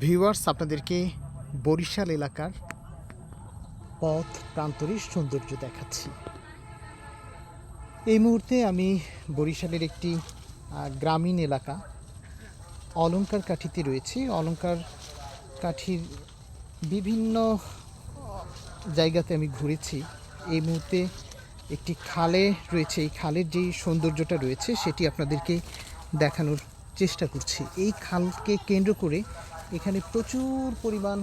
Viewers, আপনাদেরকে বরিশাল এলাকার পথ প্রান্তরের সৌন্দর্য দেখাচ্ছি। এই মুহূর্তে আমি বরিশালের একটি গ্রামীণ এলাকা অলঙ্কার কাঠিতে রয়েছি। অলঙ্কার কাঠির বিভিন্ন জায়গাতে আমি ঘুরেছি। এই মুহূর্তে একটি খালে রয়েছে। এই খালের যেই সৌন্দর্যটা রয়েছে, সেটি আপনাদেরকে দেখানোর চেষ্টা করছি। এই খালকে কেন্দ্র করে এখানে প্রচুর পরিমাণ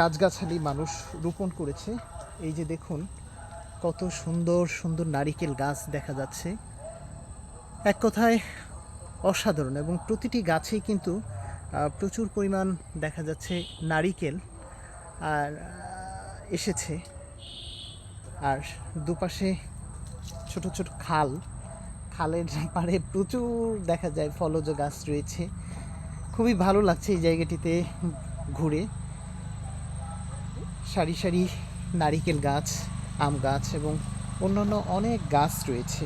গাছগাছালি মানুষ রোপণ করেছে। এই যে দেখুন, কত সুন্দর সুন্দর নারিকেল গাছ দেখা যাচ্ছে। এক কথায় অসাধারণ এবং প্রতিটি গাছেই কিন্তু প্রচুর পরিমাণ দেখা যাচ্ছে নারিকেল আর, এসেছে। আর দুপাশে ছোট ছোট খাল। খালের পাড়ে প্রচুর দেখা যায় ফলজ গাছ রয়েছে। খুবই ভালো লাগছে এই জায়গাটিতে ঘুরে। সারি সারি নারিকেল গাছ, আম গাছ এবং অন্যান্য অনেক গাছ রয়েছে।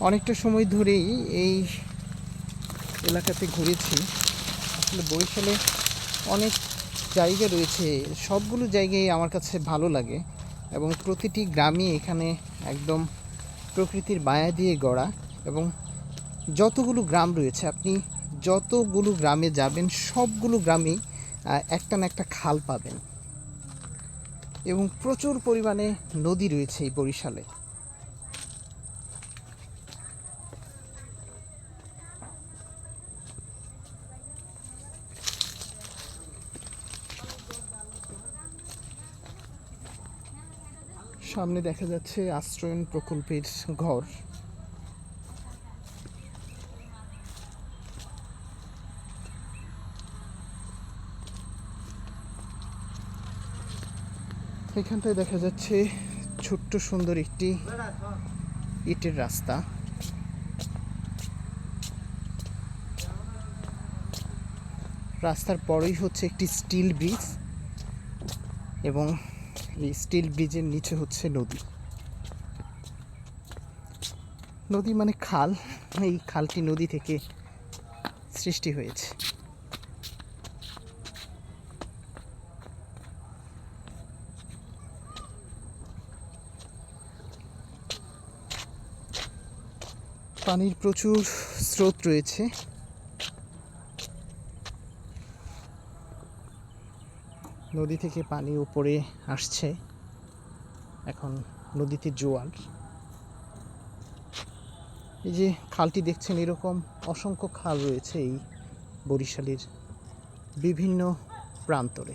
অনেকটা সময় ধরেই এই এলাকাতে ঘুরেছি। আসলে বরিশালে অনেক জায়গা রয়েছে, সবগুলো জায়গায় আমার কাছে ভালো লাগে। এবং প্রতিটি গ্রামই এখানে একদম প্রকৃতির মায়া দিয়ে গড়া এবং যতগুলো গ্রাম রয়েছে, আপনি যতগুলো গ্রামে যাবেন, সবগুলো গ্রামেই একটা না একটা খাল পাবেন। এবং প্রচুর পরিমাণে নদী রয়েছে এই বরিশালে। সামনে দেখা যাচ্ছে আশ্রয়ন প্রকল্পের ঘর। এখানটায় দেখা যাচ্ছে ছোট্ট সুন্দর একটি ইটের রাস্তা। রাস্তার পরেই হচ্ছে একটি স্টিল ব্রিজ এবং এই স্টিল ব্রিজের নিচে হচ্ছে নদী। নদী মানে খাল। এই খালটি নদী থেকে সৃষ্টি হয়েছে। পানির প্রচুর স্রোত রয়েছে। নদী থেকে পানি উপরে আসছে। এখন নদীতে জোয়ার। এই যে খালটি দেখছেন, এরকম অসংখ্য খাল রয়েছে এই বরিশালের বিভিন্ন প্রান্তরে।